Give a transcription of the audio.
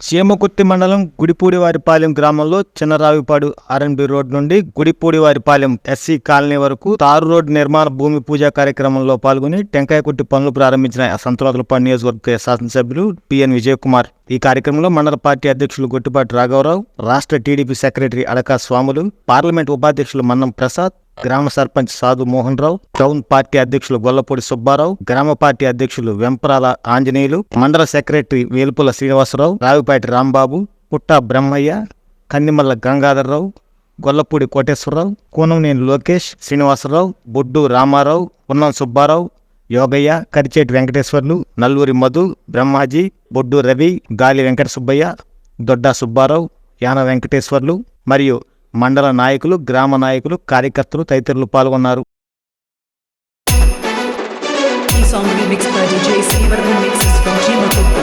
చీమకుర్తి మండలం గుడిపూడివారిపాలెం గ్రామంలో చిన్నరావిపాడు R&B road నుండి గుడిపూడివారిపాలెం ఎస్సీ కాలనీ వరకు తారు రోడ్ నిర్మాణ భూమి పూజ కార్యక్రమంలో పాల్గొని టెంకాయకుర్తి పనులు ప్రారంభించిన సంతలోకలపాడు నియోజకవర్గ శాసనసభ్యులు పిఎన్ విజయ్ కుమార్ ఈ కార్యక్రమంలో మండల పార్టీ అధ్యక్షులు గొట్టిపాటి రాఘవరావు రాష్ట్ర టీడీపీ సెక్రటరీ అడకా స్వాములు పార్లమెంట్ ఉపాధ్యక్షులు మన్నం ప్రసాద్ గ్రామ సర్పంచ్ సాధు మోహన్ రావు టౌన్ పార్టీ అధ్యక్షులు గొల్లపూడి సుబ్బారావు గ్రామ పార్టీ అధ్యక్షులు వెంపరాల ఆంజనేయులు మండల సెక్రటరీ వేలుపుల శ్రీనివాసరావు రావిపాటి రాంబాబు పుట్ట బ్రహ్మయ్య కందిమల్ల గంగాధర్రావు గొల్లపూడి కోటేశ్వరరావు కూనంనేని లోకేష్ శ్రీనివాసరావు బొడ్డు రామారావు పున్నం సుబ్బారావు యోగయ్య కరిచేటి వెంకటేశ్వర్లు నల్లూరి మధు బ్రహ్మాజీ బొడ్డు రవి గాలి వెంకట సుబ్బయ్య దొడ్డా సుబ్బారావు యాన వెంకటేశ్వర్లు మరియు మండల నాయకులు గ్రామ నాయకులు కార్యకర్తలు తదితరులు పాల్గొన్నారు song remixed by by DJ Silverman mixes from Jima Gupta.